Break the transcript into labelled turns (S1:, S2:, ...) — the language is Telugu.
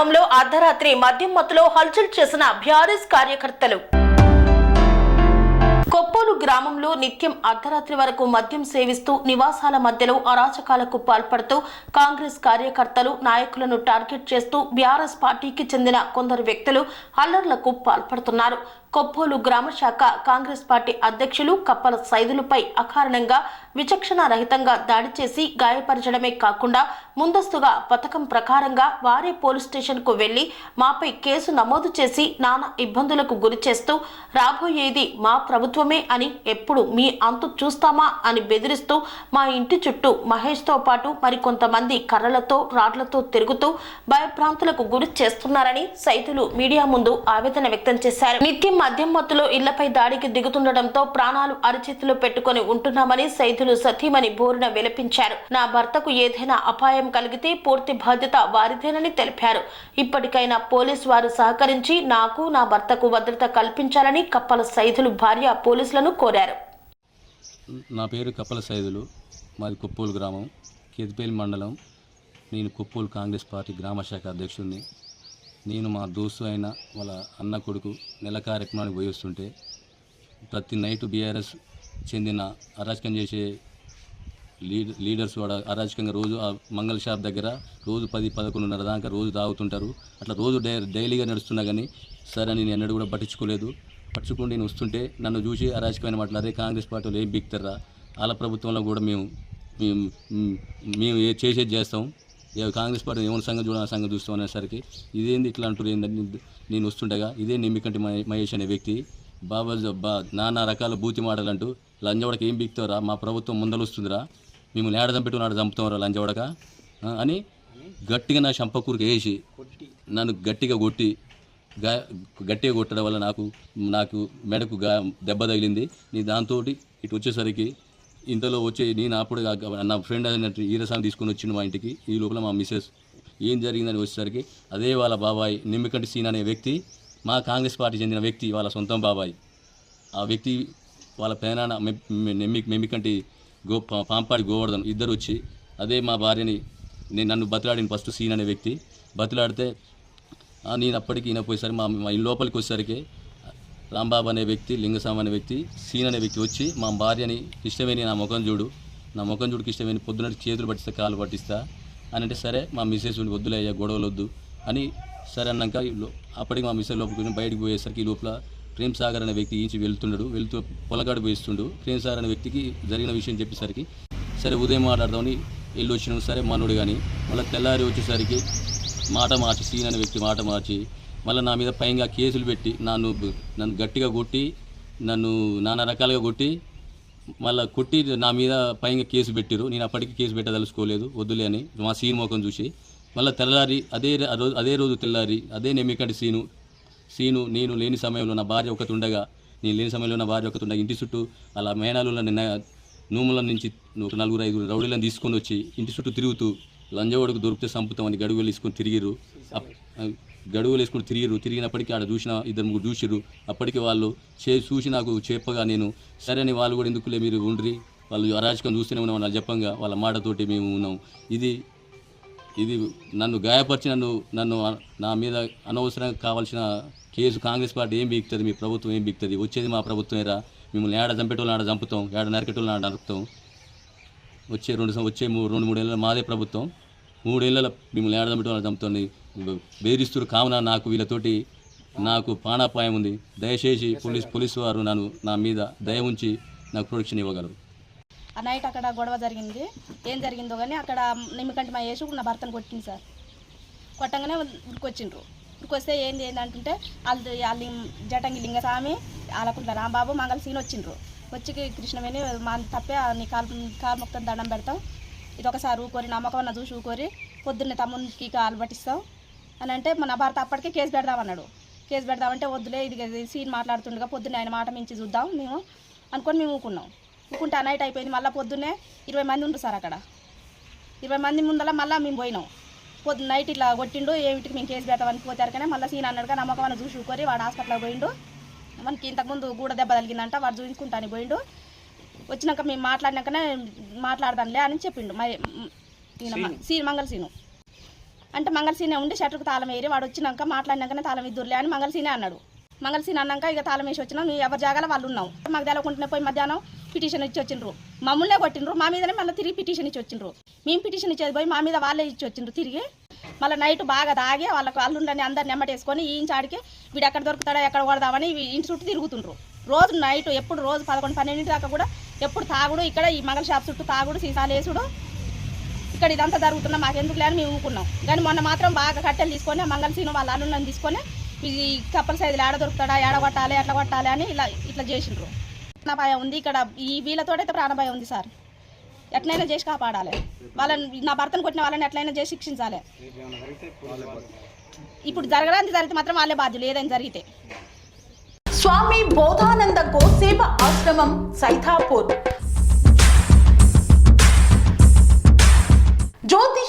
S1: గ్రామంలో అర్ధరాత్రి మద్యం మత్తులో హల్చల్ చేసిన బీఆర్ఎస్ కార్యకర్తలు. కొప్పోలు గ్రామంలో నిత్యం అర్ధరాత్రి వరకు మద్యం సేవిస్తూ నివాసాల మధ్యలో అరాచకాలకు పాల్పడుతూ కాంగ్రెస్ కార్యకర్తలు నాయకులను టార్గెట్ చేస్తూ బీఆర్ఎస్ పార్టీకి చెందిన కొందరు వ్యక్తులు అల్లర్లకు పాల్పడుతున్నారు. కొప్పోలు గ్రామ శాఖ కాంగ్రెస్ పార్టీ అధ్యక్షులు కప్పల సైదులపై అకారణంగా విచక్షణ రహితంగా దాడి చేసి గాయపరచడమే కాకుండా ముందస్తుగా పథకం ప్రకారంగా వారే పోలీస్ స్టేషన్కు వెళ్ళి మాపై కేసు నమోదు చేసి నానా ఇబ్బందులకు గురి చేస్తూ రాబోయేది మా ప్రభుత్వమే అని ఎప్పుడు మీ అంతు చూస్తామా? అని బెదిరిస్తూ మా ఇంటి చుట్టూ మహేష్తో పాటు మరికొంతమంది కర్రలతో రాడ్లతో తిరుగుతూ భయభ్రాంతులకు గురి చేస్తున్నారని సైతులు మీడియా ముందు ఆవేదన వ్యక్తం చేశారు. నిత్యం మద్యం మత్తులో ఇళ్ళపై దాడికి దిగుతుండటంతో ప్రాణాలు అరిచేతిలో పెట్టుకొని ఉంటున్నామని సైతులు సతీమణి బోరున విలపించారు. నా భర్తకు ఏదైనా అపాయం కలిగితే పూర్తి బాధ్యత వారిదేనని తెలిపారు. ఇప్పటికైనా పోలీసు వారు సహకరించి నాకు నా భర్తకు భద్రత కల్పించాలని కప్పల సైదులు భార్య పోలీసులను కోరారు.
S2: నా పేరు కప్పల సైదులు. మాది కుప్పూలు గ్రామం. కేతిపేలి మండలం. నేను కుప్పూలు కాంగ్రెస్ పార్టీ గ్రామ శాఖ అధ్యక్షుడిని. నేను మా దోస్తు అయిన వాళ్ళ అన్న కొడుకు నెల కార్యక్రమానికి పోయి వస్తుంటే ప్రతి నైట్ బీఆర్ఎస్ చెందిన అరాచకం చేసే లీడ్ లీడర్స్ కూడా అరాచకంగా రోజు ఆ మంగళ షాప్ దగ్గర రోజు పది పదకొండున్నర దాకా రోజు తాగుతుంటారు. అట్లా రోజు డై డైలీగా నడుస్తున్నా కానీ సరే నేను ఎన్నడూ కూడా పట్టించుకోలేదు. పట్టించుకుని నేను వస్తుంటే నన్ను చూసి అరాచకమైన మాటలు అదే కాంగ్రెస్ పార్టీలు ఏం బిక్తారా వాళ్ళ ప్రభుత్వంలో కూడా మేము మేము ఏ చేసేది చేస్తాం. కాంగ్రెస్ పార్టీ ఏమైనా సంఘం చూడాలి సంఘం చూస్తాం అనేసరికి ఇదేంది ఇట్లా అంటారు ఏందని నేను వస్తుండగా ఇదే నిమ్మికంటి మహేష్ అనే వ్యక్తి బాబా బా నానా రకాల బూతి మాటలు అంటూ లంజవడక ఏం బిక్తారా మా ప్రభుత్వం ముందలు వస్తుందిరా మేము ఏడ చంపెట్టు నాడు చంపుతాం లంజవడక? అని గట్టిగా నా చంపకూరికి వేసి నన్ను గట్టిగా కొట్టి గా గట్టిగా కొట్టడం వల్ల నాకు నాకు మెడకు గా దెబ్బ తగిలింది. నీ దాంతో ఇటు వచ్చేసరికి ఇంతలో వచ్చే నేను అప్పుడు నా ఫ్రెండ్ అయినట్టు ఈరసాన్ని తీసుకొని వచ్చిండు మా ఇంటికి. ఈ లోపల మా మిస్సెస్ ఏం జరిగిందని వచ్చేసరికి అదే వాళ్ళ బాబాయ్ నిమ్మికంటి సీన్ అనే వ్యక్తి మా కాంగ్రెస్ పార్టీ చెందిన వ్యక్తి వాళ్ళ సొంతం బాబాయ్. ఆ వ్యక్తి వాళ్ళ పేనాన నెమ్మి మెమ్మికంటి గో పా- పాంపాడి గోవర్ధన్ ఇద్దరు వచ్చి అదే మా భార్యని నేను నన్ను బతిలాడిన ఫస్ట్ సీన్ అనే వ్యక్తి. బతిలాడితే నేను అప్పటికి ఈయన పోయేసరికి మా మా ఇల్లు లోపలికి వచ్చేసరికి రాంబాబు అనే వ్యక్తి లింగస్వామి అనే వ్యక్తి సీన్ అనే వ్యక్తి వచ్చి మా భార్యని ఇష్టమైన నా ముఖం చూడు నా ముఖం చూడుకి ఇష్టమైన పొద్దున చేతులు పట్టిస్తా కాలు పట్టిస్తా అని అంటే సరే మా మిస్సెస్ ఉండి వద్దులే అయ్యా గొడవలు వద్దు అని సరే అన్నాక అప్పటికి మా మిస్సెస్ లోపలికి బయటకు పోయేసరికి ఈ లోపల ప్రేమ్ సాగర్ అనే వ్యక్తి ఈంచి వెళ్తున్నాడు వెళ్తూ పొలగాడు పోయిస్తుండు. ప్రేమ్ సాగర్ అనే వ్యక్తికి జరిగిన విషయం చెప్పేసరికి సరే ఉదయం మాట్లాడదామని వెళ్ళి వచ్చినాడు సరే మనోడు కానీ మళ్ళీ తెల్లారి వచ్చేసరికి మాట మార్చి సీన్ అనే వ్యక్తి మాట మార్చి మళ్ళీ నా మీద పైగా కేసులు పెట్టి నన్ను నన్ను గట్టిగా కొట్టి నన్ను నానా రకాలుగా కొట్టి మళ్ళీ కొట్టి నా మీద పైగా కేసు పెట్టిరు నేను అప్పటికి కేసు పెట్టదలుచుకోలేదు వద్దులే అని మా సీన్ ముఖం చూసి. మళ్ళీ తెల్లారి అదే రోజు అదే రోజు తెల్లారి అదే నెమ్మికంటి సీను సీను నేను లేని సమయంలో నా భార్య ఒకటి ఉండగా నేను లేని సమయంలో నా భార్య ఒకటి ఉండగా ఇంటి చుట్టూ అలా మేనాలు నిన్న నూముల నుంచి ఒక నలుగురు ఐదుగురు రౌడీలను తీసుకొని వచ్చి ఇంటి చుట్టూ తిరుగుతూ లంజవాడుకు దొరికితే చంపుతామని గడువులు తీసుకొని తిరిగిరు గడువులు వేసుకుని తిరిగిరు తిరిగినప్పటికీ ఆడ చూసిన ఇద్దరు ముగ్గురు చూసిరు అప్పటికి వాళ్ళు చే చూసి నాకు చెప్పగా నేను సరే అని వాళ్ళు కూడా ఎందుకులే మీరు ఉండ్రి? వాళ్ళు అరాచకం చూస్తూనే ఉన్నాం వాళ్ళు చెప్పంగా వాళ్ళ మాటతోటి మేము ఉన్నాం. ఇది ఇది నన్ను గాయపరిచి నన్ను నన్ను నా మీద అనవసరంగా కావాల్సిన కేసు కాంగ్రెస్ పార్టీ ఏం బీక్తుంది? మీ ప్రభుత్వం ఏం బీక్తుంది? వచ్చేది మా ప్రభుత్వమేరా? మిమ్మల్ని ఏడ చంపేటోళ్ళు ఆడ చంపుతాం? ఏడ నరికేటోళ్ళు ఆడ నరుకుతాం? వచ్చే రెండు సం- వచ్చే మూడు రెండు మూడేళ్ళ మాదే ప్రభుత్వం. మూడేళ్ళ మిమ్మల్ని ఏడ చంపేటోళ్ళు చంపుతుంది బెదిరిస్తున్నారు కావున నాకు వీళ్ళతోటి నాకు ప్రాణాపాయం ఉంది. దయచేసి పోలీస్ పోలీసు వారు నన్ను నా మీద దయ ఉంచి నాకు ప్రొటెక్షన్ ఇవ్వగలరు.
S3: ఆ నైట్ అక్కడ గొడవ జరిగింది. ఏం జరిగిందో కానీ అక్కడ నిమ్మకంటి మా యేసు నా భర్తను కొట్టింది సార్. కొట్టంగానే ఉరికొచ్చిండ్రు. ఉరికొస్తే ఏంది ఏంది వాళ్ళు వాళ్ళు జటంగి లింగస్వామి వాళ్ళకు రాంబాబు మంగళ సీన్ వచ్చిండ్రు. వచ్చి కృష్ణవేణి మా తప్పే నీ కాలు కాలు మొత్తం దండం పెడతాం. ఇది ఒకసారి ఊకోరి నమ్మకం అన్న చూసి ఊకోరి పొద్దున్నే తమ్మునికి కాలు పట్టిస్తాం. అని అంటే మన భర్త అప్పటికే కేసు పెడదామన్నాడు. కేసు పెడదామంటే వద్దులే ఇది సీన్ మాట్లాడుతుండగా పొద్దున్నే ఆయన మాట మించి చూద్దాం మేము అనుకొని మేము ఊకున్నాం ఊకుంటే ఆ నైట్ అయిపోయింది మళ్ళీ పొద్దున్నే ఇరవై మంది ఉండ్రు సార్ అక్కడ. ఇరవై మంది ముందల మళ్ళీ మేము పోయినాం. పొద్దు నైట్ ఇట్లా కొట్టిండు ఏమిటికి మేము కేసు పెడతామని పోతారు కానీ మళ్ళీ సీన్ అన్నాడుగా నమ్మకం అని చూసి ఊకొని వాడు హాస్పిటల్కి పోయిండు. మనకి ఇంతకుముందు గూడ దెబ్బ తగిలిందంట వాడు చూపించుకుంటాను పోయిండు. వచ్చినాక మేము మాట్లాడినాకనే మాట్లాడదాంలే అని చెప్పిండు. మరి సీన్ మంగళ సీను. అంటే మంగళసీనే ఉండి షటర్కి తాళం వేరి వాడు వచ్చినాక మాట్లాడినాకనే తాళం ఇద్దురులే అని మంగళసీనే అన్నాడు. మంగళసీన అన్నాక ఇక తాళం వేసి వచ్చినాం. ఎవరి జాగాలో వాళ్ళు ఉన్నాం. మాకు తెలవకుండానే పోయి మధ్యాహ్నం పిటిషన్ ఇచ్చి వచ్చిండ్రు. మమ్మల్నే కొట్టిండ్రు. మా మీదనే మళ్ళీ తిరిగి పిటిషన్ ఇచ్చి వచ్చిండ్రు. మేము పిటిషన్ ఇచ్చేది పోయి మా మీద వాళ్ళే ఇచ్చి వచ్చిండ్రు తిరిగి. మళ్ళీ నైట్ బాగా తాగి వాళ్ళకు అల్లుండని అందరిని నెమ్మటేసుకొని ఈ వీడు ఎక్కడ దొరుకుతాడో ఎక్కడ కొడదామని ఇంటి చుట్టూ తిరుగుతుండ్రు. రోజు నైట్ ఎప్పుడు రోజు పదకొండు పన్నెండింటి దాకా కూడా ఎప్పుడు తాగుడు. ఇక్కడ ఈ మంగళ షాప్ చుట్టూ తాగుడు సీసాలు వేసుడు. ఇక్కడ ఇదంతా జరుగుతున్నా మాకెందుకు లేని మేము ఊరుకున్నాం. కానీ మొన్న మాత్రం బాగా కట్టెలు తీసుకొని మంగళసీను వాళ్ళ అల్లుండని తీసుకొని ఈ కప్పల సైజులు ఏడ దొరుకుతాడా ఏడ కొట్టాలి ఎట్లా కొట్టాలి అని ఇలా ఇట్లా చేసిండ్రు. ప్రాణభయం ఉంది ఇక్కడ. ఈ వీళ్ళతోటైతే ప్రాణభయం ఉంది సార్. ఎట్లయినా చేసి కాపాడాలి. వాళ్ళని నా భర్తను కొట్టిన వాళ్ళని ఎట్లయినా చేసి శిక్షించాలి. ఇప్పుడు జరగడానికి జరిగితే మాత్రం వాళ్ళే బాధ్యులు ఏదైనా జరిగితే.
S4: స్వామి బోధానంద గోసేవ ఆశ్రమం సైథాపూర్